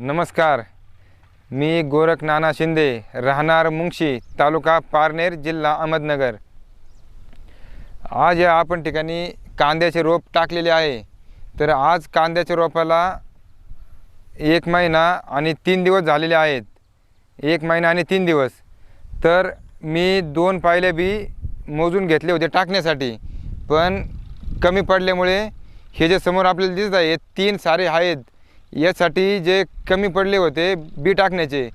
नमस्कार. मी गोरख नाना शिंदे राहणार मुंगशी तालुका पारनेर जिल्हा अहमदनगर. आज या आपण ठिकाणी कांद्याचे रोप टाकलेले आहे. तर आज कांद्याच्या रोपाला एक महिना आणि तीन दिवस झालेले आहेत. एक महिना आणि तीन दिवस. तर मी दोन पायले बी मोजून घेतले होते टाकण्यासाठी. पण कमी पडल्यामुळे हे जे समोर आपल्याला दिसत आहे हे तीन सारे आहेत. यासाठी जे कमी पडले होते बी टाकण्याचे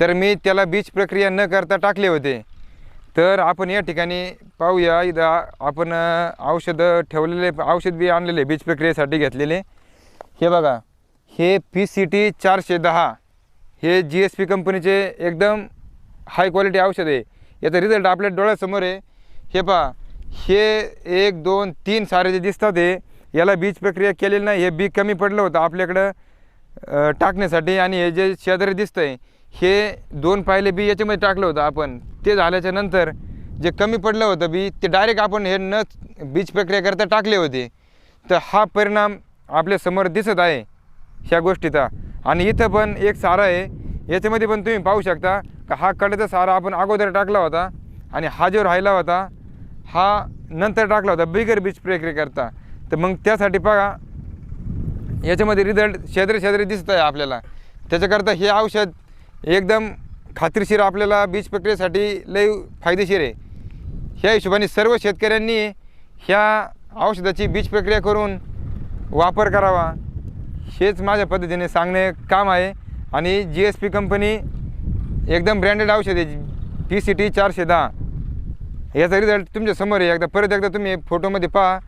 तर मी त्याला बीज प्रक्रिया न करता टाकले होते. तर आपण या ठिकाणी पाहूया इथं आपण औषधं ठेवलेले औषध बी आणलेले बीज प्रक्रियेसाठी घेतलेले. हे बघा हे पी सी टी चारशे दहा. हे जी एस पी कंपनीचे एकदम हाय क्वालिटी औषध आहे. याचा रिझल्ट आपल्या डोळ्यासमोर आहे. हे पहा हे एक दोन तीन सारे जे दिसतात हे याला बीज प्रक्रिया केलेली नाही हे बी कमी पडलं होतं आपल्याकडं. टाकण्यासाठी आणि हे जे शेजारी दिसतं आहे हे दोन पायले बी याच्यामध्ये टाकलं होतं आपण. ते झाल्याच्यानंतर जे कमी पडलं होतं बी ते डायरेक्ट आपण हे न बीज प्रक्रिया करता टाकले होते. तर हा परिणाम आपल्यासमोर दिसत आहे ह्या गोष्टीचा. आणि इथं पण एक सारा आहे. याच्यामध्ये पण तुम्ही पाहू शकता का हा कडेचा सारा आपण अगोदर टाकला होता आणि हा जो राहिला होता हा नंतर टाकला होता बिगर बीज प्रक्रिया करता. तर मग त्यासाठी बघा याच्यामध्ये रिझल्ट शेजारी शेजारी दिसत आहे आपल्याला. त्याच्याकरता हे औषध एकदम खात्रीशीर आपल्याला बीज प्रक्रियेसाठी लई फायदेशीर आहे. ह्या हिशोबाने सर्व शेतकऱ्यांनी ह्या औषधाची बीज प्रक्रिया करून वापर करावा. हेच माझ्या पद्धतीने सांगणे काम आहे. आणि जी एस पी कंपनी एकदम ब्रँडेड औषध आहे. पी सी टी चारशे दहा. याचा रिझल्ट तुमच्यासमोर आहे. एकदा परत एकदा तुम्ही फोटोमध्ये पहा.